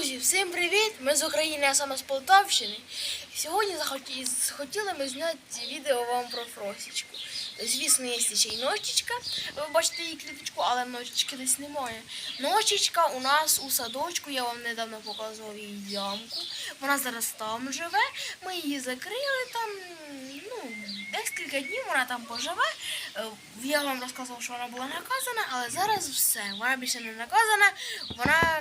Друзі, всім привіт! Ми з України, а саме з Полтавщини. Сьогодні захоті- захотіли ми зняти відео вам про Фросічку. Звісно, є ще й ночечка. Ви бачите її кліточку, але ночечки десь немає. Ночечка у нас у садочку, я вам недавно показував її ямку. Вона зараз там живе. Ми її закрили там. Ну, декілька днів вона там поживе. Е, Я вам розказував, що вона була наказана, але зараз все. Вона більше не наказана. Вона.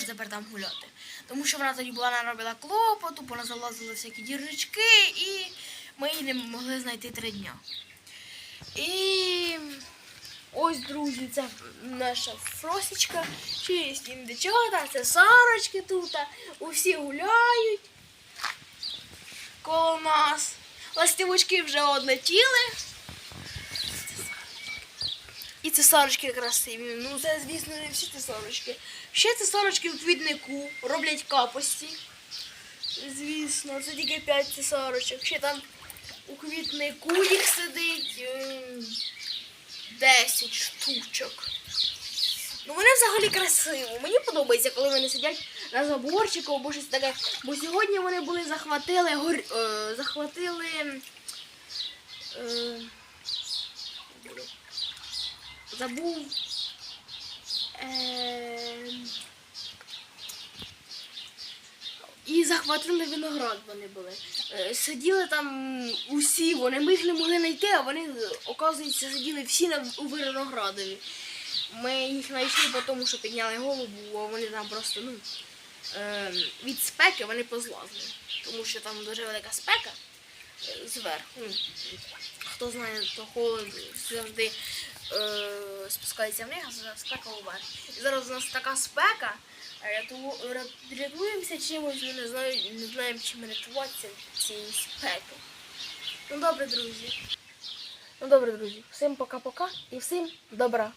Може тепер там гуляти. Тому що вона тоді була наробила клопоту, вона залазила всякі дірочки, і ми її не могли знайти три дня. І ось, друзі, це наша фросічка. Є індичата, це сарочки тут. Усі гуляють коло нас. Ластівочки вже одлетіли. І сорочки красиві. Ну, це, звісно, не всі ці. Ще це сорочки в квітнику, роблять капості. Звісно, це тільки 5 ці. Ще там у квітнику їх сидить ем, 10 штучок. Ну вони взагалі красиво. Мені подобається, коли вони сидять на заборчику або щось таке. Бо сьогодні вони були захватили гор... е, захватили. Е, забув. Е, і захватили виноград вони були. Е, Сиділи там усі, вони ми їх не могли знайти, а вони, оказується, сиділи всі у виноградові. Ми їх знайшли по тому, що підняли голову, а вони там просто ну, е, від спеки вони позлазили. Тому що там дуже велика спека е, зверху. Хто знає, то холод завжди спускається вниз, а спека вверх. І зараз у нас така спека, рятуємося чимось, ми не, знаємо, не знаємо, чим рятуватися від цієї спеки. Ну добре, друзі. Ну добре, друзі. Всім пока-пока і всім добра.